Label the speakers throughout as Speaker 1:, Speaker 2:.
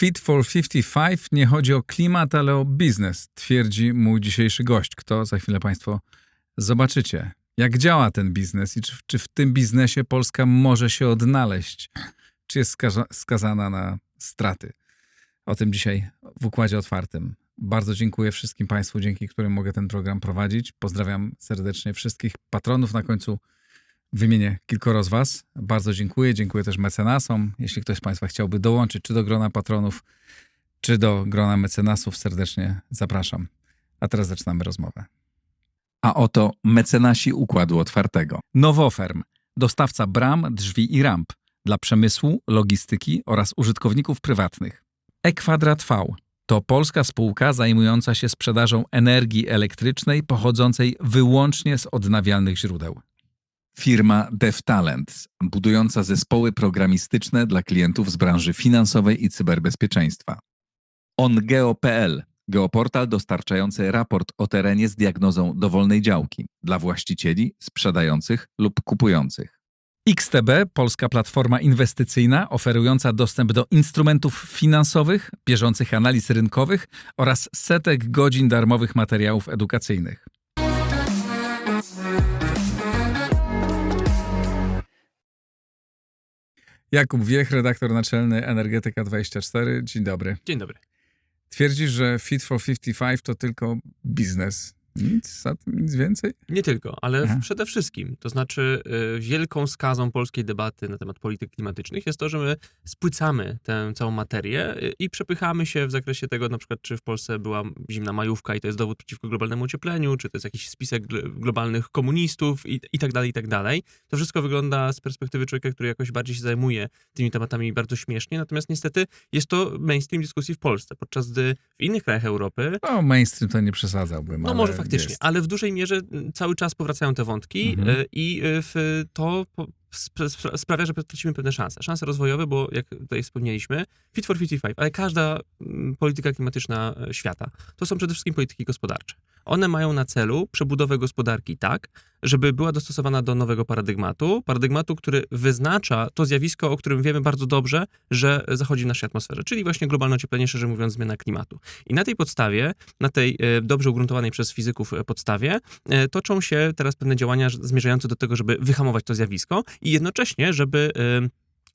Speaker 1: Fit for 55 nie chodzi o klimat, ale o biznes, twierdzi mój dzisiejszy gość. Kto za chwilę Państwo zobaczycie. Jak działa ten biznes i czy, czy w tym biznesie Polska może się odnaleźć? Czy jest skaza, skazana na straty? O tym dzisiaj w Układzie Otwartym. Bardzo dziękuję wszystkim Państwu, dzięki którym mogę ten program prowadzić. Pozdrawiam serdecznie wszystkich patronów. Na końcu wymienię kilkoro z Was. Bardzo dziękuję. Dziękuję też mecenasom. Jeśli ktoś z Państwa chciałby dołączyć czy do grona patronów, czy do grona mecenasów, serdecznie zapraszam. A teraz zaczynamy rozmowę.
Speaker 2: A oto mecenasi Układu Otwartego.
Speaker 1: Nowoferm, dostawca bram, drzwi i ramp dla przemysłu, logistyki oraz użytkowników prywatnych. E-Kwadrat V to polska spółka zajmująca się sprzedażą energii elektrycznej pochodzącej wyłącznie z odnawialnych źródeł.
Speaker 2: Firma DevTalent, budująca zespoły programistyczne dla klientów z branży finansowej i cyberbezpieczeństwa. OnGeo.pl, geoportal dostarczający raport o terenie z diagnozą dowolnej działki dla właścicieli, sprzedających lub kupujących.
Speaker 1: XTB, polska platforma inwestycyjna oferująca dostęp do instrumentów finansowych, bieżących analiz rynkowych oraz setek godzin darmowych materiałów edukacyjnych. Jakub Wiech, redaktor naczelny Energetyka24. Dzień dobry.
Speaker 3: Dzień dobry.
Speaker 1: Twierdzisz, że Fit for 55 to tylko biznes. Nic za tym, nic więcej?
Speaker 3: Nie tylko, ale
Speaker 1: Aha.
Speaker 3: przede wszystkim. To znaczy, y, wielką skazą polskiej debaty na temat polityk klimatycznych jest to, że my spłycamy tę całą materię y, i przepychamy się w zakresie tego, na przykład, czy w Polsce była zimna majówka i to jest dowód przeciwko globalnemu ociepleniu, czy to jest jakiś spisek gl- globalnych komunistów i, i tak dalej, i tak dalej. To wszystko wygląda z perspektywy człowieka, który jakoś bardziej się zajmuje tymi tematami bardzo śmiesznie, natomiast niestety jest to mainstream dyskusji w Polsce, podczas gdy w innych krajach Europy
Speaker 1: No, mainstream to nie przesadzałbym.
Speaker 3: No
Speaker 1: ale
Speaker 3: może faktycznie,
Speaker 1: jest.
Speaker 3: ale w dużej mierze m, cały czas powracają te wątki
Speaker 1: Mhm.
Speaker 3: y, i y, w to spra- spra- sprawia, że tracimy pewne szanse. Szanse rozwojowe, bo jak tutaj wspomnieliśmy, Fit for 55, ale każda mm, polityka klimatyczna e, świata, to są przede wszystkim polityki gospodarcze. One mają na celu przebudowę gospodarki tak, żeby była dostosowana do nowego paradygmatu, paradygmatu, który wyznacza to zjawisko, o którym wiemy bardzo dobrze, że zachodzi w naszej atmosferze, czyli właśnie globalne ocieplenie, szerzej mówiąc, zmiana klimatu. I na tej podstawie, na tej e, dobrze ugruntowanej przez fizyków e, podstawie, toczą się teraz pewne działania zmierzające do tego, żeby wyhamować to zjawisko i jednocześnie, żeby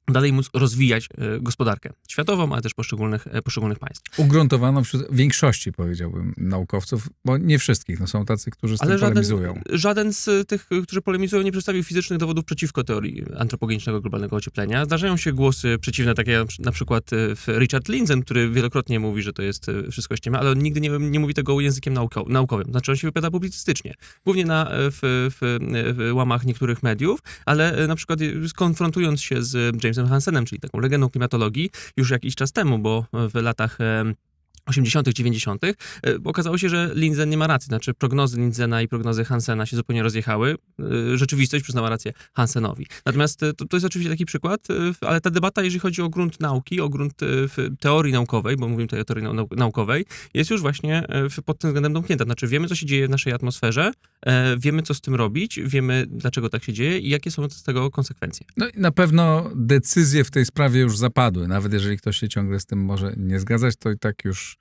Speaker 3: dalej móc rozwijać e, gospodarkę światową, ale też poszczególnych, e, poszczególnych państw.
Speaker 1: Ugruntowano wśród większości, powiedziałbym, naukowców, bo nie wszystkich. No, są tacy, którzy z tym
Speaker 3: Ale żaden,
Speaker 1: polemizują.
Speaker 3: żaden z tych, którzy polemizują, nie przedstawił fizycznych dowodów przeciwko teorii antropogenicznego globalnego ocieplenia. Zdarzają się głosy przeciwne, takie jak na przy- na przykład e, w Richard Lindzen, który wielokrotnie mówi, że to jest wszystko ściema, ale on nigdy nie, nie mówi tego językiem nauko, naukowym. Znaczy on się wypowiada publicystycznie. Głównie na, w, w, w łamach niektórych mediów, ale na przykład konfrontując się z Jamesem Hansenem, czyli taką legendą klimatologii, już jakiś czas temu, bo w latach 80., 90., e, okazało się, że Lindzen nie ma racji. Znaczy, prognozy Lindzena i prognozy Hansena się zupełnie rozjechały. E, Rzeczywistość przyznała rację Hansenowi. Natomiast e, to, to jest oczywiście taki przykład, ale ta debata, jeżeli chodzi o grunt nauki, o grunt teorii naukowej, bo mówimy tutaj o teorii nau- naukowej, jest już właśnie pod tym względem domknięta. Znaczy, wiemy, co się dzieje w naszej atmosferze, wiemy, co z tym robić, wiemy, dlaczego tak się dzieje i jakie są z tego konsekwencje.
Speaker 1: No i na pewno decyzje w tej sprawie już zapadły. Nawet jeżeli ktoś się ciągle z tym może nie zgadzać, to i tak już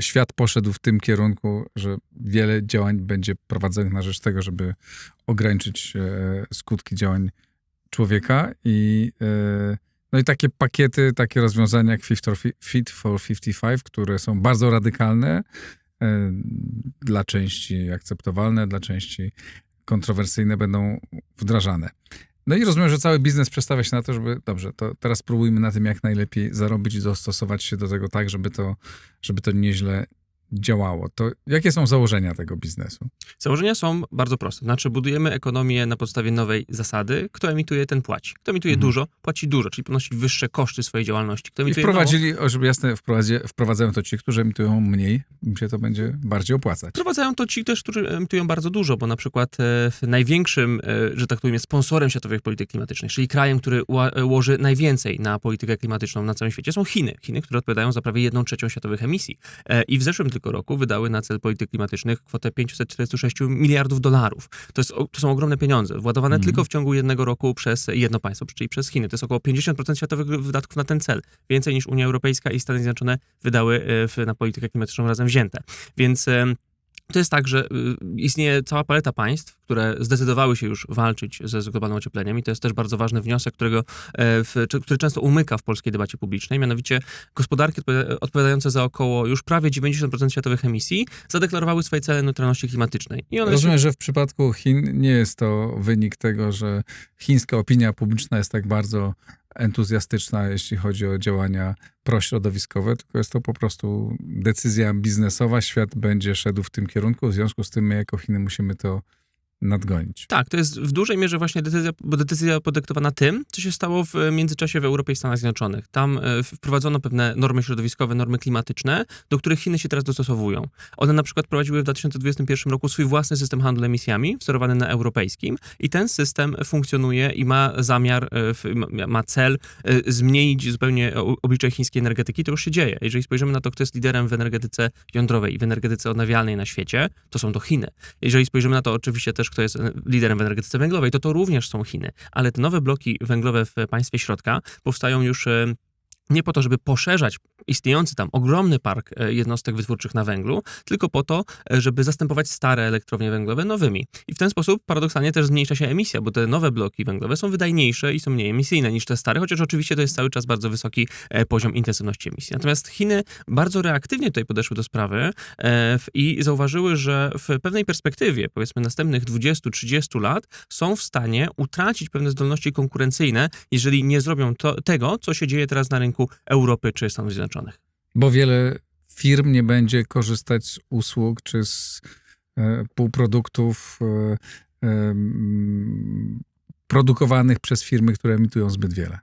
Speaker 1: świat poszedł w tym kierunku, że wiele działań będzie prowadzonych na rzecz tego, żeby ograniczyć e, skutki działań człowieka i e, no i takie pakiety, takie rozwiązania jak Fit for, Fit for 55, które są bardzo radykalne, e, dla części akceptowalne, dla części kontrowersyjne będą wdrażane. No i rozumiem, że cały biznes przestawia się na to, żeby, dobrze, to teraz spróbujmy na tym jak najlepiej zarobić i dostosować się do tego tak, żeby to, żeby to nieźle działało. To jakie są założenia tego biznesu?
Speaker 3: Założenia są bardzo proste. Znaczy, budujemy ekonomię na podstawie nowej zasady. Kto emituje, ten płaci. Kto emituje
Speaker 1: Mhm.
Speaker 3: dużo, płaci dużo, czyli ponosi wyższe koszty swojej działalności. Kto
Speaker 1: I wprowadzili, o, żeby jasne, wprowadzają to ci, którzy emitują mniej, im się to będzie bardziej opłacać.
Speaker 3: Wprowadzają to ci też, którzy emitują bardzo dużo, bo na przykład e, największym, e, że tak powiem, sponsorem światowych polityk klimatycznych, czyli krajem, który e, łoży najwięcej na politykę klimatyczną na całym świecie, są Chiny. Chiny, które odpowiadają za prawie jedną trzecią światowych emisji. E, I w zeszłym tylko roku wydały na cel polityk klimatycznych kwotę 546 miliardów dolarów. To, jest, to są ogromne pieniądze, władowane
Speaker 1: Mhm.
Speaker 3: tylko w ciągu jednego roku przez jedno państwo, czyli przez Chiny. To jest około 50% światowych wydatków na ten cel. Więcej niż Unia Europejska i Stany Zjednoczone wydały e, w, na politykę klimatyczną razem wzięte. Więc to jest tak, że y, istnieje cała paleta państw, które zdecydowały się już walczyć ze globalnym ociepleniem i to jest też bardzo ważny wniosek, którego, e, w, który często umyka w polskiej debacie publicznej, mianowicie gospodarki odpowiada- odpowiadające za około już prawie 90% światowych emisji zadeklarowały swoje cele neutralności klimatycznej. I one
Speaker 1: Rozumiem, że w przypadku Chin nie jest to wynik tego, że chińska opinia publiczna jest tak bardzo entuzjastyczna, jeśli chodzi o działania prośrodowiskowe, tylko jest to po prostu decyzja biznesowa. Świat będzie szedł w tym kierunku, w związku z tym my jako Chiny musimy to nadgonić.
Speaker 3: Tak, to jest w dużej mierze właśnie decyzja, bo decyzja podyktowana tym, co się stało w międzyczasie w Europie i Stanach Zjednoczonych. Tam e, wprowadzono pewne normy środowiskowe, normy klimatyczne, do których Chiny się teraz dostosowują. One na przykład prowadziły w 2021 roku swój własny system handlu emisjami, wzorowany na europejskim i ten system funkcjonuje i ma zamiar, e, ma- cel e, zmienić zupełnie oblicze chińskiej energetyki. To już się dzieje. Jeżeli spojrzymy na to, kto jest liderem w energetyce jądrowej i w energetyce odnawialnej na świecie, to są to Chiny. Jeżeli spojrzymy na to oczywiście też, kto jest e, liderem w energetyce węglowej, to to również są Chiny. Ale te nowe bloki węglowe w państwie środka powstają już e, nie po to, żeby poszerzać istniejący tam ogromny park e, jednostek wytwórczych na węglu, tylko po to, e, żeby zastępować stare elektrownie węglowe nowymi. I w ten sposób paradoksalnie też zmniejsza się emisja, bo te nowe bloki węglowe są wydajniejsze i są mniej emisyjne niż te stare, chociaż oczywiście to jest cały czas bardzo wysoki e, poziom intensywności emisji. Natomiast Chiny bardzo reaktywnie tutaj podeszły do sprawy i zauważyły, że w pewnej perspektywie, powiedzmy następnych 20-30 lat, są w stanie utracić pewne zdolności konkurencyjne, jeżeli nie zrobią to, tego, co się dzieje teraz na rynku Europy czy Stanów Zjednoczonych.
Speaker 1: Bo wiele firm nie będzie korzystać z usług czy z e, półproduktów e, e, produkowanych przez firmy, które emitują zbyt wiele.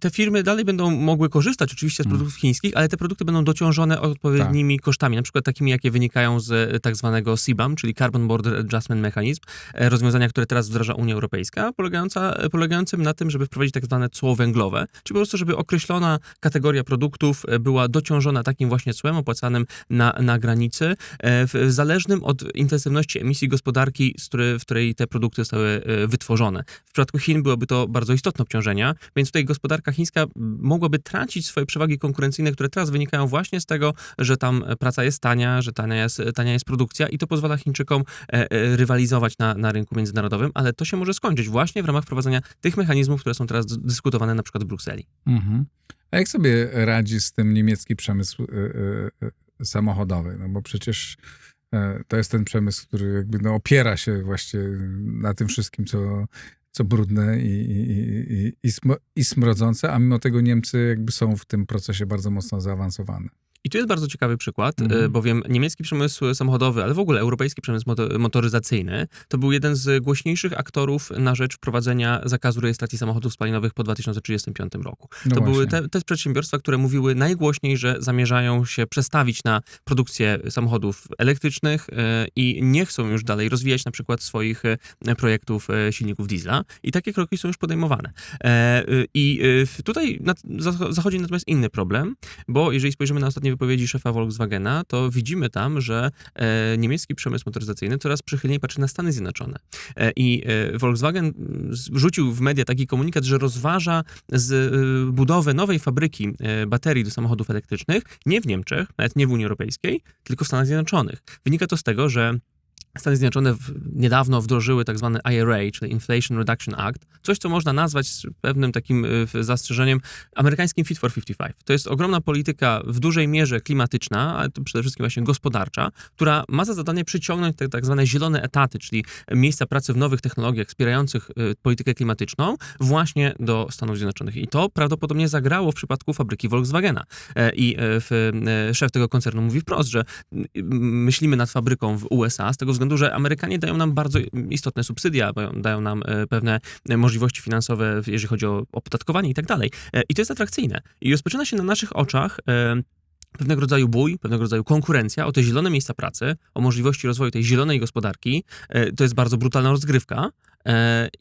Speaker 3: te firmy dalej będą mogły korzystać oczywiście z
Speaker 1: Mm.
Speaker 3: produktów chińskich, ale te produkty będą dociążone odpowiednimi kosztami, na przykład takimi, jakie wynikają z e, tak zwanego CBAM, czyli Carbon Border Adjustment Mechanism, e, rozwiązania, które teraz wdraża Unia Europejska, polegająca, e, polegającym na tym, żeby wprowadzić tak zwane cło węglowe, czyli po prostu, żeby określona kategoria produktów była dociążona takim właśnie cłem opłacanym na, na granicy, w, zależnym od intensywności emisji gospodarki, z w której te produkty zostały wytworzone. W przypadku Chin byłoby to bardzo istotne obciążenia, więc tutaj gospodarka chińska mogłaby tracić swoje przewagi konkurencyjne, które teraz wynikają właśnie z tego, że tam praca jest tania, że tania jest, tania jest produkcja i to pozwala Chińczykom e, e, rywalizować na, na rynku międzynarodowym, ale to się może skończyć właśnie w ramach wprowadzenia tych mechanizmów, które są teraz dyskutowane na przykład w Brukseli.
Speaker 1: Mhm. A jak sobie radzi z tym niemiecki przemysł e, samochodowy? No bo przecież to jest ten przemysł, który jakby no, opiera się właśnie na tym wszystkim, co, co brudne i, i, i, i, smrodzące, a mimo tego Niemcy jakby są w tym procesie bardzo mocno zaawansowane.
Speaker 3: I tu jest bardzo ciekawy przykład,
Speaker 1: Mhm.
Speaker 3: e, bowiem niemiecki przemysł samochodowy, ale w ogóle europejski przemysł moto- motoryzacyjny, to był jeden z głośniejszych aktorów na rzecz wprowadzenia zakazu rejestracji samochodów spalinowych po 2035 roku.
Speaker 1: No
Speaker 3: to były
Speaker 1: właśnie.
Speaker 3: te, te przedsiębiorstwa, które mówiły najgłośniej, że zamierzają się przestawić na produkcję samochodów elektrycznych e, i nie chcą już dalej rozwijać na przykład swoich e, projektów silników diesla. I takie kroki są już podejmowane. E, I tutaj zachodzi natomiast inny problem, bo jeżeli spojrzymy na ostatnie wypowiedzi szefa Volkswagena, to widzimy tam, że e, niemiecki przemysł motoryzacyjny coraz przychylniej patrzy na Stany Zjednoczone. E, I e, Volkswagen mm, rzucił w media taki komunikat, że rozważa z budowę nowej fabryki baterii do samochodów elektrycznych nie w Niemczech, nawet nie w Unii Europejskiej, tylko w Stanach Zjednoczonych. Wynika to z tego, że Stany Zjednoczone w, niedawno wdrożyły tak zwany IRA, czyli Inflation Reduction Act, coś, co można nazwać z pewnym takim y, zastrzeżeniem amerykańskim Fit for 55. To jest ogromna polityka w dużej mierze klimatyczna, ale to przede wszystkim właśnie gospodarcza, która ma za zadanie przyciągnąć te tak zwane zielone etaty, czyli miejsca pracy w nowych technologiach wspierających y, politykę klimatyczną właśnie do Stanów Zjednoczonych. I to prawdopodobnie zagrało w przypadku fabryki Volkswagena. E, I e, w, e, szef tego koncernu mówi wprost, że m, myślimy nad fabryką w USA z tego względu, że Amerykanie dają nam bardzo istotne subsydia, dają- nam e, pewne e, możliwości finansowe, jeżeli chodzi o opodatkowanie i tak dalej. E, I to jest atrakcyjne. I rozpoczyna się na naszych oczach pewnego rodzaju bój, pewnego rodzaju konkurencja o te zielone miejsca pracy, o możliwości rozwoju tej zielonej gospodarki. To jest bardzo brutalna rozgrywka.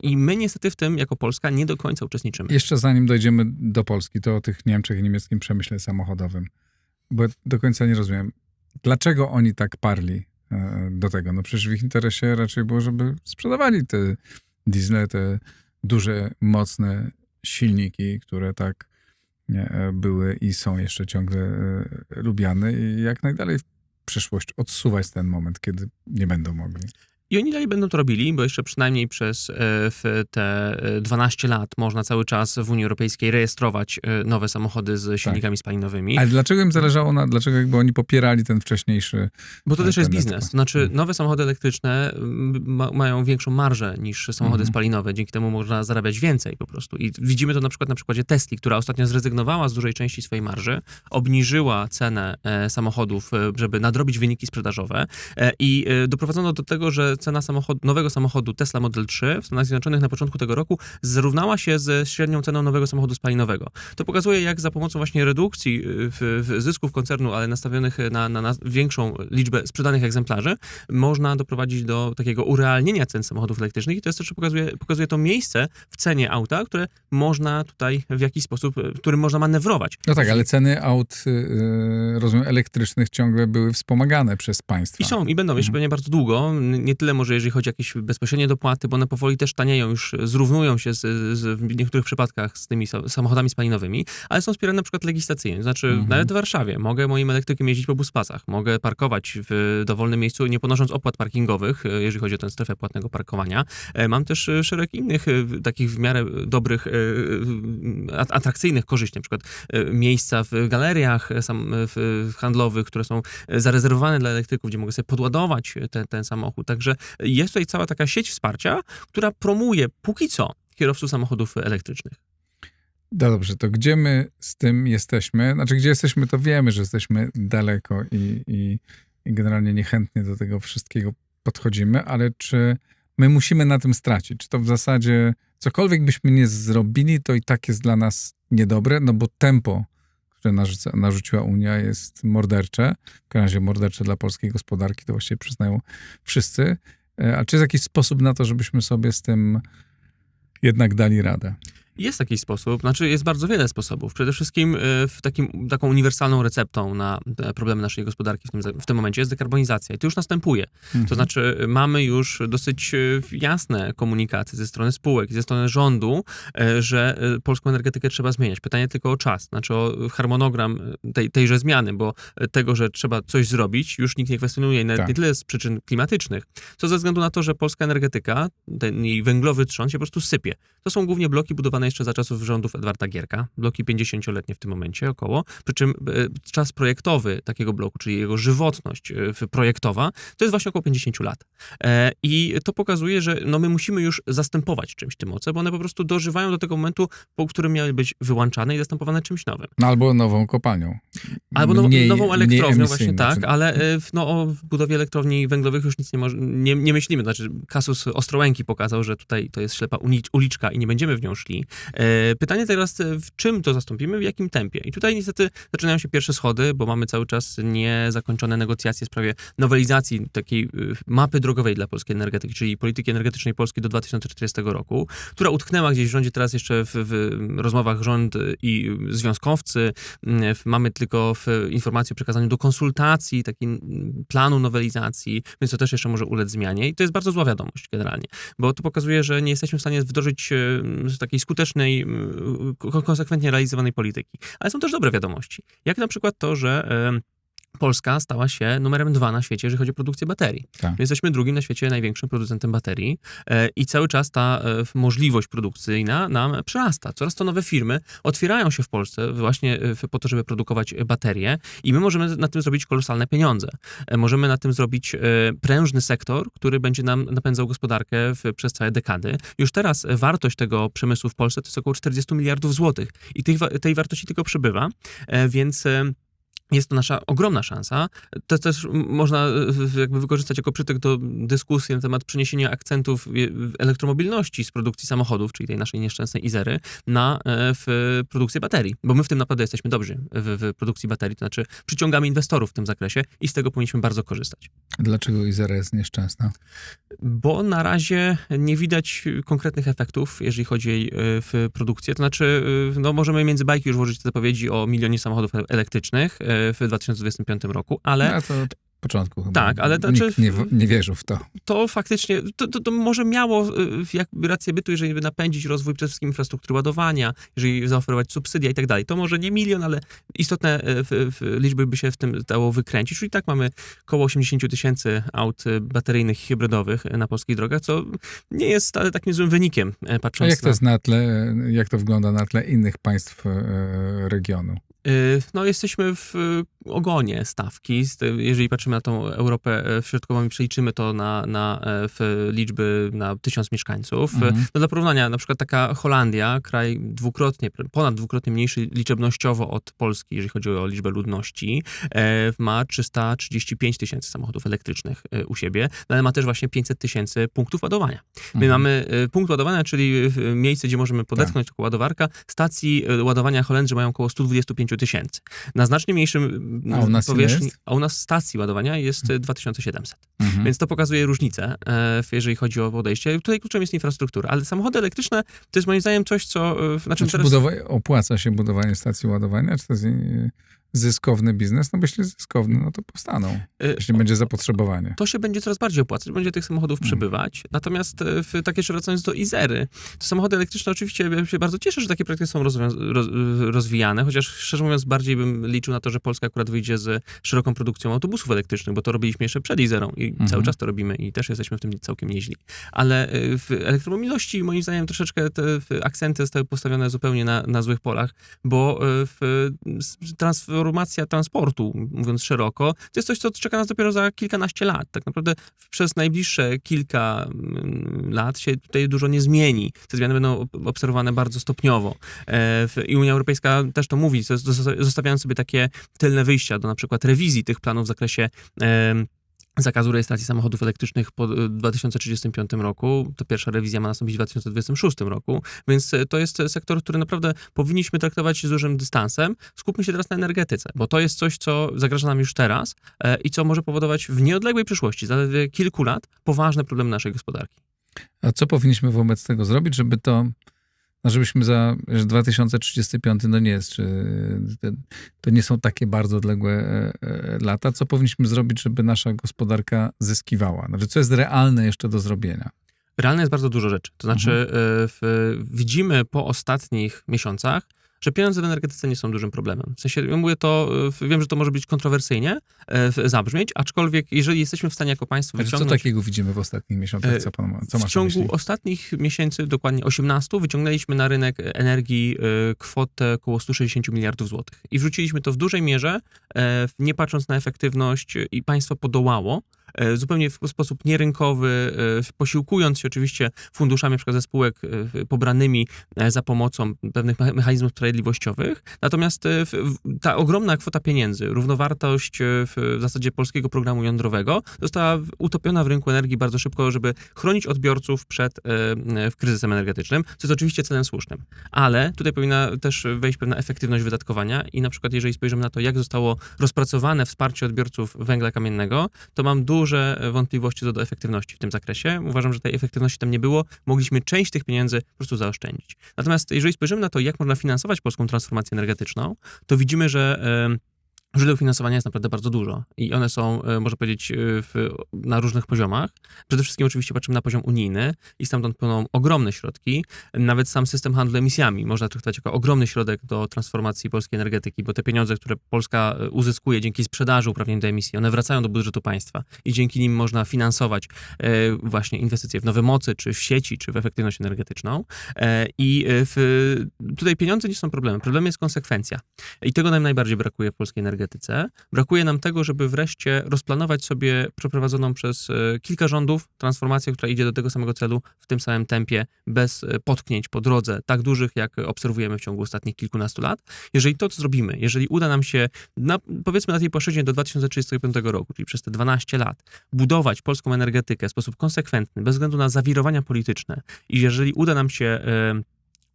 Speaker 3: I my niestety w tym, jako Polska, nie do końca uczestniczymy.
Speaker 1: Jeszcze zanim dojdziemy do Polski, to o tych Niemczech i niemieckim przemyśle samochodowym, bo do końca nie rozumiem. dlaczego oni tak parli do tego? No przecież w ich interesie raczej było, żeby sprzedawali te diesle, te duże, mocne silniki, które tak e, były i są jeszcze ciągle e, lubiane i jak najdalej w przyszłość odsuwać ten moment, kiedy nie będą mogli.
Speaker 3: I oni dalej będą to robili, bo jeszcze przynajmniej przez e, te e, 12 lat można cały czas w Unii Europejskiej rejestrować e, nowe samochody z silnikami spalinowymi.
Speaker 1: Ale dlaczego im zależało na, dlaczego jakby oni popierali ten wcześniejszy
Speaker 3: Bo to też jest biznes. To znaczy,
Speaker 1: Mhm.
Speaker 3: nowe samochody elektryczne ma, mają większą marżę niż samochody
Speaker 1: Mhm.
Speaker 3: spalinowe. Dzięki temu można zarabiać więcej po prostu. I widzimy to na przykład na przykładzie Tesli, która ostatnio zrezygnowała z dużej części swojej marży, obniżyła cenę e, samochodów, e, żeby nadrobić wyniki sprzedażowe e, i e, doprowadzono do tego, że cena samochodu, nowego samochodu Tesla Model 3 w Stanach Zjednoczonych na początku tego roku zrównała się ze średnią ceną nowego samochodu spalinowego. To pokazuje, jak za pomocą właśnie redukcji y, w, w zysków koncernu, ale nastawionych na, na, na większą liczbę sprzedanych egzemplarzy, można doprowadzić do takiego urealnienia cen samochodów elektrycznych i to jest też pokazuje, pokazuje to miejsce w cenie auta, które można tutaj w jakiś sposób, y, którym można manewrować.
Speaker 1: No tak, ale ceny aut, yy, rozumiem, elektrycznych ciągle były wspomagane przez państwa.
Speaker 3: I są, i będą jeszcze
Speaker 1: Mhm.
Speaker 3: pewnie bardzo długo. Nie tyle może, jeżeli chodzi o jakieś bezpośrednie dopłaty, bo one powoli też tanieją, już zrównują się z, z, w niektórych przypadkach z tymi sa- samochodami spalinowymi, ale są wspierane na przykład legislacyjnie. Znaczy,
Speaker 1: Mhm.
Speaker 3: nawet w Warszawie mogę moim elektrykiem jeździć po buspasach, mogę parkować w dowolnym miejscu, nie ponosząc opłat parkingowych, e, jeżeli chodzi o tę strefę płatnego parkowania. E, Mam też e, szereg innych takich w miarę dobrych, at- atrakcyjnych korzyści, na przykład miejsca w galeriach handlowych, które są zarezerwowane dla elektryków, gdzie mogę sobie podładować ten, ten samochód. Także jest tutaj cała taka sieć wsparcia, która promuje póki co kierowców samochodów elektrycznych.
Speaker 1: No dobrze, to gdzie my z tym jesteśmy? Znaczy, gdzie jesteśmy, to wiemy, że jesteśmy daleko i, i, i generalnie niechętnie do tego wszystkiego podchodzimy, ale czy my musimy na tym stracić? Czy to w zasadzie cokolwiek byśmy nie zrobili, to i tak jest dla nas niedobre? No bo tempo, które narzuca, narzuciła Unia jest mordercze. W każdym razie mordercze dla polskiej gospodarki, to właściwie przyznają wszyscy. E, A czy jest jakiś sposób na to, żebyśmy sobie z tym jednak dali radę?
Speaker 3: Jest taki sposób, znaczy jest bardzo wiele sposobów. Przede wszystkim e, w takim, taką uniwersalną receptą na problemy naszej gospodarki w tym, w tym momencie jest dekarbonizacja. I to już następuje. To znaczy, mamy już dosyć e, jasne komunikaty ze strony spółek, ze strony rządu, że polską energetykę trzeba zmieniać. Pytanie tylko o czas, znaczy o harmonogram tej, tejże zmiany, bo tego, że trzeba coś zrobić, już nikt nie kwestionuje, nawet
Speaker 1: Tak.
Speaker 3: nie tyle z przyczyn klimatycznych, co ze względu na to, że polska energetyka, ten jej węglowy trzon się po prostu sypie. To są głównie bloki budowane jeszcze za czasów rządów Edwarda Gierka, bloki 50-letnie w tym momencie około, przy czym e, czas projektowy takiego bloku, czyli jego żywotność e, projektowa, to jest właśnie około 50 lat. E, I to pokazuje, że no my musimy już zastępować czymś te moce, bo one po prostu dożywają do tego momentu, po którym miały być wyłączane i zastępowane czymś nowym.
Speaker 1: No albo nową kopalnią.
Speaker 3: Albo now,
Speaker 1: Mniej-
Speaker 3: nową elektrownią, właśnie tak,
Speaker 1: czy-
Speaker 3: ale e, w, no, o budowie elektrowni węglowych już nic nie, może, nie, nie myślimy. Znaczy, kasus Ostrołęki pokazał, że tutaj to jest ślepa ulicz- uliczka i nie będziemy w nią szli. E, pytanie teraz, e, w czym to zastąpimy, w jakim tempie? I tutaj niestety zaczynają się pierwsze schody, bo mamy cały czas niezakończone negocjacje w sprawie nowelizacji takiej e, mapy drogowej dla polskiej energetyki, czyli polityki energetycznej Polski do 2040 roku, która utknęła gdzieś w rządzie teraz jeszcze w, w rozmowach rząd i związkowcy, Mm, Mamy tylko w informację o przekazaniu do konsultacji, taki planu nowelizacji, więc to też jeszcze może ulec zmianie. I to jest bardzo zła wiadomość generalnie, bo to pokazuje, że nie jesteśmy w stanie wdrożyć e, takiej skutecznej, ko- konsekwentnie realizowanej polityki. Ale są też dobre wiadomości. Jak na przykład to, że e, Polska stała się numerem dwa na świecie, jeżeli chodzi o produkcję baterii.
Speaker 1: Tak.
Speaker 3: My jesteśmy drugim na świecie największym producentem baterii e, i cały czas ta e, możliwość produkcyjna nam przyrasta. Coraz to nowe firmy otwierają się w Polsce właśnie e, w- po to, żeby produkować baterie i my możemy na tym zrobić kolosalne pieniądze. E, Możemy na tym zrobić prężny sektor, który będzie nam napędzał gospodarkę w, przez całe dekady. Już teraz wartość tego przemysłu w Polsce to jest około 40 miliardów złotych i tej, wa- tej wartości tylko przybywa, więc jest to nasza ogromna szansa. To też można e, jakby wykorzystać jako przytyk do dyskusji na temat przeniesienia akcentów elektromobilności z produkcji samochodów, czyli tej naszej nieszczęsnej Izery, na e, w produkcję baterii. Bo my w tym naprawdę jesteśmy dobrzy w, w produkcji baterii, to znaczy przyciągamy inwestorów w tym zakresie i z tego powinniśmy bardzo korzystać.
Speaker 1: Dlaczego Izera jest nieszczęsna?
Speaker 3: Bo na razie nie widać konkretnych efektów, jeżeli chodzi o jej e, w produkcję. To znaczy, no możemy między bajki już włożyć te zapowiedzi o milionie samochodów elektrycznych, w 2025 roku, ale
Speaker 1: No, to od początku chyba.
Speaker 3: Tak, ale to
Speaker 1: Nikt nie, nie wierzył w to.
Speaker 3: to faktycznie, to, to, to może miało y, jakby rację bytu, jeżeli by napędzić rozwój przede wszystkim infrastruktury ładowania, jeżeli zaoferować subsydia i tak dalej. To może nie milion, ale istotne y, w, w, liczby by się w tym dało wykręcić. Czyli tak mamy około 80 tysięcy aut y, bateryjnych hybrydowych y, na polskich drogach, co nie jest wcale takim złym wynikiem, y,
Speaker 1: A
Speaker 3: patrząc
Speaker 1: jak to jest na tle, jak to wygląda na tle innych państw regionu?
Speaker 3: Y, No, jesteśmy w y, ogonie stawki. Jeżeli patrzymy na tą Europę e, Środkową i przeliczymy to na, na e, w liczby na tysiąc mieszkańców,
Speaker 1: Mhm.
Speaker 3: no dla porównania, na przykład taka Holandia, kraj dwukrotnie, ponad dwukrotnie mniejszy liczebnościowo od Polski, jeżeli chodzi o liczbę ludności, e, ma 335 tysięcy samochodów elektrycznych e, u siebie, no ale ma też właśnie 500 tysięcy punktów ładowania. My
Speaker 1: Mhm.
Speaker 3: mamy e, punkt ładowania, czyli e, miejsce, gdzie możemy podetchnąć taką ładowarkę. Stacji e, ładowania Holendrzy mają około 125 tysięcy. Na znacznie mniejszym
Speaker 1: A u nas
Speaker 3: powierzchni, a u nas stacji ładowania jest e, 2700.
Speaker 1: Mhm.
Speaker 3: Więc to pokazuje różnicę, e, jeżeli chodzi o podejście. Tutaj kluczem jest infrastruktura, ale samochody elektryczne to jest moim zdaniem coś, co e, na czym
Speaker 1: Znaczy,
Speaker 3: teraz...
Speaker 1: budowa- opłaca się budowanie stacji ładowania? Czy to jest zyskowny biznes? No bo jeśli zyskowny, no to powstaną,
Speaker 3: e,
Speaker 1: jeśli będzie zapotrzebowanie.
Speaker 3: to się będzie coraz bardziej opłacać, będzie tych samochodów
Speaker 1: Mm.
Speaker 3: przybywać. Natomiast e, w, tak jeszcze wracając do Izery, to samochody elektryczne oczywiście ja się bardzo cieszę, że takie projekty są roz, rozwijane, chociaż szczerze mówiąc bardziej bym liczył na to, że Polska akurat wyjdzie z szeroką produkcją autobusów elektrycznych, bo to robiliśmy jeszcze przed Izerą i
Speaker 1: Mhm.
Speaker 3: cały czas to robimy i też jesteśmy w tym całkiem nieźli. Ale w elektromobilności moim zdaniem troszeczkę te akcenty zostały postawione zupełnie na, na złych polach, bo w, s- transformacja transportu, mówiąc szeroko, to jest coś, co czeka nas dopiero za kilkanaście lat. Tak naprawdę przez najbliższe kilka mm, lat się tutaj dużo nie zmieni. Te zmiany będą ob- obserwowane bardzo stopniowo. E, I Unia Europejska też to mówi, zos- zos- zostawiając sobie takie tylne wyjścia do na przykład rewizji tych planów w zakresie zakazu rejestracji samochodów elektrycznych po e, 2035 roku. To pierwsza rewizja ma nastąpić w 2026 roku, więc e, to jest sektor, który naprawdę powinniśmy traktować z dużym dystansem. Skupmy się teraz na energetyce, bo to jest coś, co zagraża nam już teraz e, i co może powodować w nieodległej przyszłości, zaledwie kilku lat, poważne problemy naszej gospodarki.
Speaker 1: A co powinniśmy wobec tego zrobić, żeby to, no żebyśmy za że 2035 no nie jest, czy to nie są takie bardzo odległe e, e, lata. Co powinniśmy zrobić, żeby nasza gospodarka zyskiwała? Znaczy, co jest realne jeszcze do zrobienia?
Speaker 3: Realne jest bardzo dużo rzeczy. To znaczy, e, w, widzimy po ostatnich miesiącach, że pieniądze w energetyce nie są dużym problemem. W sensie, ja mówię to, w- wiem, że to może być kontrowersyjnie e, zabrzmieć, aczkolwiek jeżeli jesteśmy w stanie jako państwo
Speaker 1: Znaczy, co
Speaker 3: wyciągnąć...
Speaker 1: takiego widzimy w ostatnich miesiącach?
Speaker 3: E,
Speaker 1: Co, pan, co
Speaker 3: w ciągu ostatnich miesięcy, dokładnie 18, wyciągnęliśmy na rynek energii e, kwotę około 160 miliardów złotych. I wrzuciliśmy to w dużej mierze, nie patrząc na efektywność, i państwo podołało. E, Zupełnie w sposób nierynkowy, e, posiłkując się oczywiście funduszami np. ze spółek e, pobranymi za pomocą pewnych mecha- mechanizmów sprawiedliwościowych. Natomiast ta ogromna kwota pieniędzy, równowartość w zasadzie polskiego programu jądrowego została utopiona w rynku energii bardzo szybko, żeby chronić odbiorców przed kryzysem energetycznym, co jest oczywiście celem słusznym. Ale tutaj powinna też wejść pewna efektywność wydatkowania i na przykład jeżeli spojrzymy na to, jak zostało rozpracowane wsparcie odbiorców węgla kamiennego, to mam duże wątpliwości co do efektywności w tym zakresie. Uważam, że tej efektywności tam nie było. Mogliśmy część tych pieniędzy po prostu zaoszczędzić. Natomiast jeżeli spojrzymy na to, jak można finansować polską transformację energetyczną, to widzimy, że Źródeł finansowania jest naprawdę bardzo dużo i one są, e, można powiedzieć, e, w, na różnych poziomach. Przede wszystkim oczywiście patrzymy na poziom unijny i stamtąd płyną ogromne środki. Nawet sam system handlu emisjami można traktować jako ogromny środek do transformacji polskiej energetyki, bo te pieniądze, które Polska e, uzyskuje dzięki sprzedaży uprawnień do emisji, one wracają do budżetu państwa i dzięki nim można finansować właśnie inwestycje w nowe mocy, czy w sieci, czy w efektywność energetyczną. I w, tutaj pieniądze nie są problemem. Problemem jest konsekwencja. I tego nam najbardziej brakuje w polskiej energetyce. Brakuje nam tego, żeby wreszcie rozplanować sobie przeprowadzoną przez e, kilka rządów transformację, która idzie do tego samego celu w tym samym tempie, bez e, potknięć po drodze, tak dużych, jak obserwujemy w ciągu ostatnich kilkunastu lat. Jeżeli to zrobimy, jeżeli uda nam się, na, powiedzmy na tej płaszczyźnie do 2035 roku, czyli przez te 12 lat, budować polską energetykę w sposób konsekwentny, bez względu na zawirowania polityczne i jeżeli uda nam się e,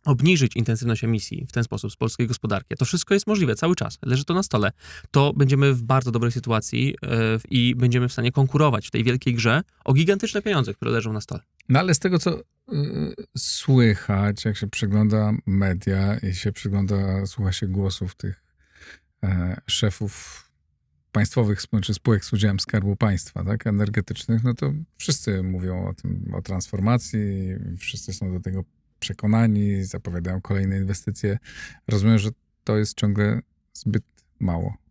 Speaker 3: obniżyć intensywność emisji w ten sposób z polskiej gospodarki, to wszystko jest możliwe cały czas, leży to na stole, to będziemy w bardzo dobrej sytuacji e, i będziemy w stanie konkurować w tej wielkiej grze o gigantyczne pieniądze, które leżą na stole.
Speaker 1: No ale z tego, co y, słychać, jak się przegląda media i się przygląda, słucha się głosów tych e, szefów państwowych czy spółek z udziałem Skarbu Państwa, tak, energetycznych, no to wszyscy mówią o tym, o transformacji, wszyscy są do tego przekonani, zapowiadają kolejne inwestycje. Rozumiem, że to jest ciągle zbyt mało.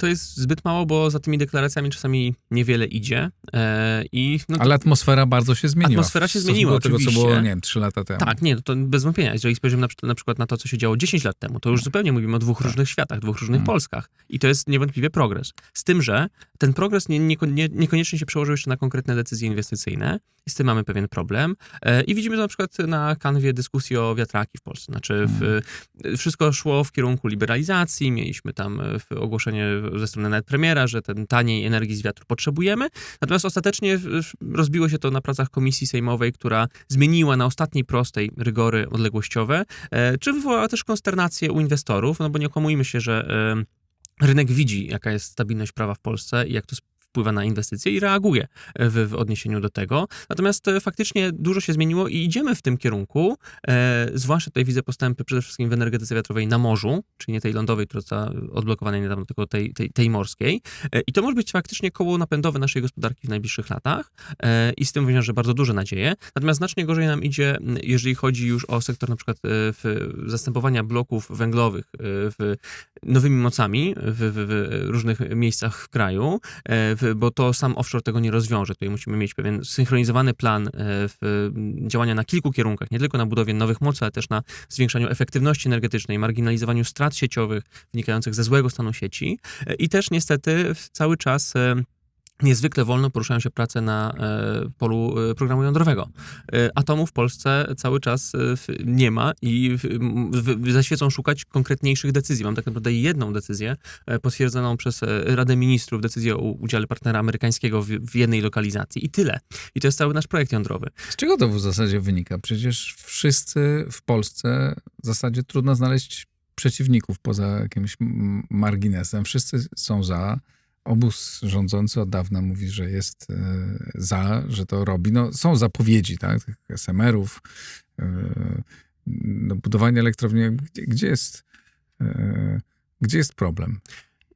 Speaker 3: To jest zbyt mało, bo za tymi deklaracjami czasami niewiele idzie. E, I no to,
Speaker 1: Ale atmosfera bardzo się zmieniła.
Speaker 3: Atmosfera się zmieniła,
Speaker 1: do tego, co było, nie wiem, trzy lata temu.
Speaker 3: Tak, nie, to bez wątpienia. Jeżeli spojrzymy na, na przykład na to, co się działo 10 lat temu, to już zupełnie mówimy o dwóch różnych światach, dwóch różnych
Speaker 1: Mm.
Speaker 3: Polskach. I to jest niewątpliwie progres. Z tym, że ten progres nie, nie, nie, niekoniecznie się przełożył jeszcze na konkretne decyzje inwestycyjne i z tym mamy pewien problem. E, I widzimy to na przykład na kanwie dyskusji o wiatraki w Polsce. Znaczy w, wszystko szło w kierunku liberalizacji, mieliśmy tam e, ogłoszenie ze strony nawet premiera, że ten taniej energii z wiatru potrzebujemy. Natomiast ostatecznie w- rozbiło się to na pracach komisji sejmowej, która zmieniła na ostatniej prostej rygory odległościowe, e, czy wywołała też konsternację u inwestorów, no bo nie okłamujmy się, że e, rynek widzi, jaka jest stabilność prawa w Polsce i jak to wpływa na inwestycje i reaguje w, w odniesieniu do tego. Natomiast e, faktycznie dużo się zmieniło i idziemy w tym kierunku. E, zwłaszcza tutaj widzę postępy przede wszystkim w energetyce wiatrowej na morzu, czyli nie tej lądowej, która została odblokowana niedawno, tylko tej, tej, tej morskiej. E, I to może być faktycznie koło napędowe naszej gospodarki w najbliższych latach e, i z tym wiąże bardzo duże nadzieje. Natomiast znacznie gorzej nam idzie, jeżeli chodzi już o sektor na przykład e, zastępowania bloków węglowych e, w nowymi mocami w, w, w różnych miejscach w kraju, bo to sam offshore tego nie rozwiąże. Tutaj musimy mieć pewien synchronizowany plan e, działania na kilku kierunkach, nie tylko na budowie nowych mocy, ale też na zwiększaniu efektywności energetycznej, marginalizowaniu strat sieciowych wynikających ze złego stanu sieci E, i też niestety cały czas e, niezwykle wolno poruszają się prace na e, polu e, programu jądrowego. E, atomu w Polsce cały czas nie ma i zaświecą szukać konkretniejszych decyzji. Mam tak naprawdę jedną decyzję potwierdzoną przez Radę Ministrów, decyzję o udziale partnera amerykańskiego w, jednej lokalizacji i tyle. I to jest cały nasz projekt jądrowy.
Speaker 1: Z czego to w zasadzie wynika? Przecież wszyscy w Polsce w zasadzie trudno znaleźć przeciwników poza jakimś marginesem. Wszyscy są za. Obóz rządzący od dawna mówi, że jest e, za, że to robi. No, są zapowiedzi, tak, tych SMR-ów, e, no, budowanie elektrowni. Gdzie, gdzie jest e, gdzie jest problem?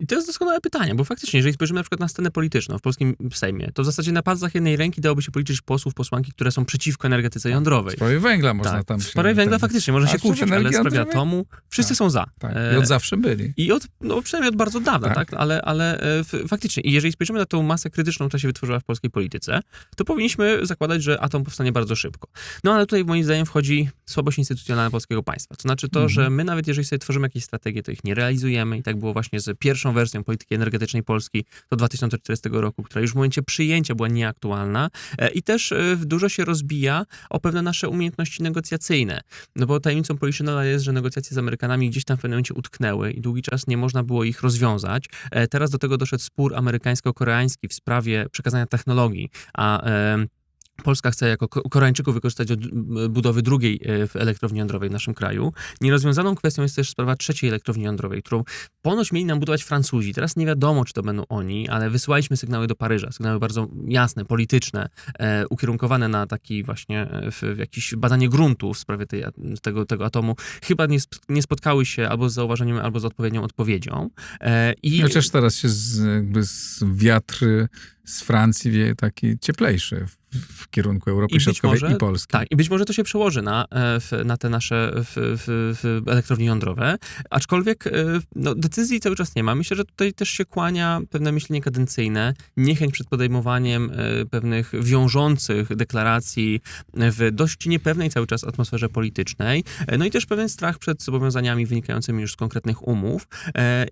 Speaker 3: I to jest doskonałe pytanie, bo faktycznie, jeżeli spojrzymy na przykład na scenę polityczną w polskim Sejmie, to w zasadzie na palcach jednej ręki dałoby się policzyć posłów, posłanki, które są przeciwko energetyce jądrowej.
Speaker 1: W sprawie węgla można
Speaker 3: tak.
Speaker 1: tam
Speaker 3: w sprawie węgla
Speaker 1: ten-
Speaker 3: faktycznie można
Speaker 1: A
Speaker 3: się kłócić, ale w sprawie atomu wszyscy
Speaker 1: Tak.
Speaker 3: są za.
Speaker 1: Tak.
Speaker 3: E,
Speaker 1: I od zawsze byli.
Speaker 3: I od, no przynajmniej od bardzo dawna,
Speaker 1: Tak.
Speaker 3: tak? Ale, ale e, faktycznie, i jeżeli spojrzymy na tą masę krytyczną, która się wytworzyła w polskiej polityce, to powinniśmy zakładać, że atom powstanie bardzo szybko. No ale tutaj moim zdaniem wchodzi słabość instytucjonalna polskiego państwa. To znaczy to,
Speaker 1: Mhm.
Speaker 3: że my nawet jeżeli sobie tworzymy jakieś strategie, to ich nie realizujemy i tak było właśnie z pierwszą wersją polityki energetycznej Polski do 2040 roku, która już w momencie przyjęcia była nieaktualna E, i też e, dużo się rozbija o pewne nasze umiejętności negocjacyjne. No bo tajemnicą Poliszynela jest, że negocjacje z Amerykanami gdzieś tam w pewnym momencie utknęły i długi czas nie można było ich rozwiązać. E, Teraz do tego doszedł spór amerykańsko-koreański w sprawie przekazania technologii, a Polska chce jako Ko- Koreańczyków wykorzystać od budowy drugiej e, elektrowni jądrowej w naszym kraju. Nierozwiązaną kwestią jest też sprawa trzeciej elektrowni jądrowej, którą ponoć mieli nam budować Francuzi. Teraz nie wiadomo, czy to będą oni, ale wysyłaliśmy sygnały do Paryża, sygnały bardzo jasne, polityczne, e, ukierunkowane na taki właśnie e, w, w jakieś badanie gruntu w sprawie tej, tego, tego atomu. Chyba nie, nie spotkały się albo z zauważeniem, albo z odpowiednią odpowiedzią. E, i
Speaker 1: Chociaż teraz się z, jakby z wiatr z Francji wieje taki cieplejszy w, w kierunku Europy
Speaker 3: I
Speaker 1: Środkowej
Speaker 3: może-
Speaker 1: i Polski.
Speaker 3: Tak, i być może to się przełoży na, e, na te nasze w, w, elektrownie jądrowe, aczkolwiek e, no, decyzji cały czas nie ma. Myślę, że tutaj też się kłania pewne myślenie kadencyjne, niechęć przed podejmowaniem e, pewnych wiążących deklaracji w dość niepewnej cały czas atmosferze politycznej, no i też pewien strach przed zobowiązaniami wynikającymi już z konkretnych umów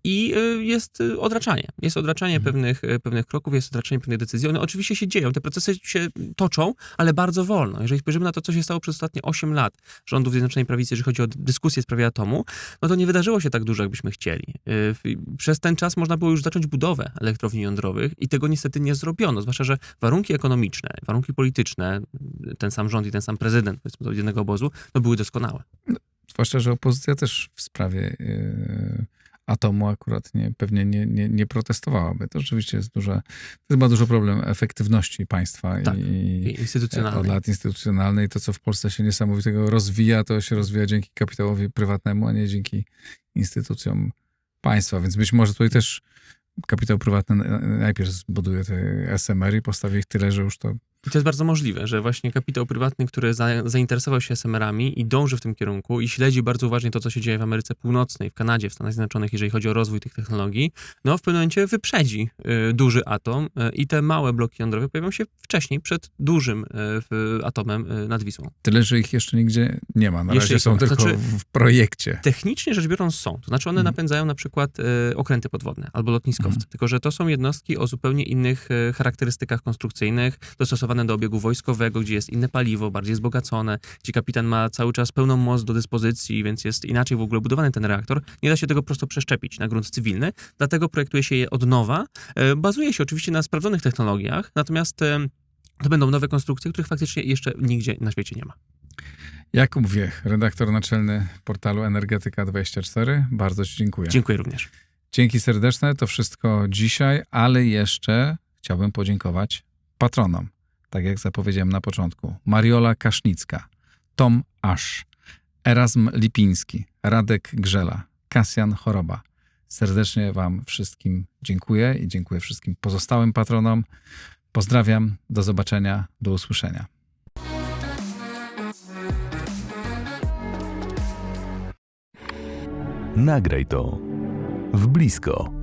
Speaker 3: i jest odraczanie. Jest odraczanie
Speaker 1: Mhm.
Speaker 3: pewnych, pewnych kroków, jest odraczanie decyzji. One oczywiście się dzieją, te procesy się toczą, ale bardzo wolno. Jeżeli spojrzymy na to, co się stało przez ostatnie 8 lat rządów Zjednoczonej Prawicy, jeżeli chodzi o dyskusję w sprawie atomu, no to nie wydarzyło się tak dużo, jakbyśmy chcieli. Yy, Przez ten czas można było już zacząć budowę elektrowni jądrowych i tego niestety nie zrobiono, zwłaszcza, że warunki ekonomiczne, warunki polityczne, ten sam rząd i ten sam prezydent, powiedzmy jednego obozu, no były doskonałe.
Speaker 1: Zwłaszcza, że opozycja też w sprawie e, atomu akurat nie, pewnie nie, nie, nie protestowałaby. To rzeczywiście jest duża, to jest chyba dużo problem efektywności państwa
Speaker 3: Tak,
Speaker 1: i,
Speaker 3: I
Speaker 1: i od lat instytucjonalnej. To, co w Polsce się niesamowitego rozwija, to się rozwija dzięki kapitałowi prywatnemu, a nie dzięki instytucjom państwa, więc być może tutaj też kapitał prywatny e, najpierw zbuduje te SMR i postawi ich tyle, że już to
Speaker 3: I to jest bardzo możliwe, że właśnie kapitał prywatny, który za, zainteresował się SMR-ami i dąży w tym kierunku i śledzi bardzo uważnie to, co się dzieje w Ameryce Północnej, w Kanadzie, w Stanach Zjednoczonych, jeżeli chodzi o rozwój tych technologii, no w pewnym momencie wyprzedzi y, duży atom y, i te małe bloki jądrowe pojawią się wcześniej przed dużym y, atomem y, nad Wisłą.
Speaker 1: tyle, że ich jeszcze nigdzie nie ma. Na
Speaker 3: Jeszcze
Speaker 1: razie są tylko
Speaker 3: Znaczy-
Speaker 1: w projekcie.
Speaker 3: Technicznie rzecz biorąc są. To znaczy one
Speaker 1: Mhm.
Speaker 3: napędzają na przykład e, okręty podwodne albo lotniskowce.
Speaker 1: Mhm.
Speaker 3: Tylko, że to są jednostki o zupełnie innych e, charakterystykach konstrukcyjnych, do obiegu wojskowego, gdzie jest inne paliwo, bardziej wzbogacone, gdzie kapitan ma cały czas pełną moc do dyspozycji, więc jest inaczej w ogóle budowany ten reaktor. Nie da się tego prosto przeszczepić na grunt cywilny, dlatego projektuje się je od nowa. E, Bazuje się oczywiście na sprawdzonych technologiach, natomiast e, to będą nowe konstrukcje, których faktycznie jeszcze nigdzie na świecie nie ma.
Speaker 1: Jakub Wiech, redaktor naczelny portalu Energetyka24. Bardzo Ci dziękuję.
Speaker 3: Dziękuję również.
Speaker 1: Dzięki serdeczne, to wszystko dzisiaj, ale jeszcze chciałbym podziękować patronom. Tak jak zapowiedziałem na początku. Mariola Kasznicka, Tom Asz, Erasm Lipiński, Radek Grzela, Kasjan Choroba. Serdecznie Wam wszystkim dziękuję i dziękuję wszystkim pozostałym patronom. Pozdrawiam, do zobaczenia, do usłyszenia.
Speaker 4: Nagraj to w blisko.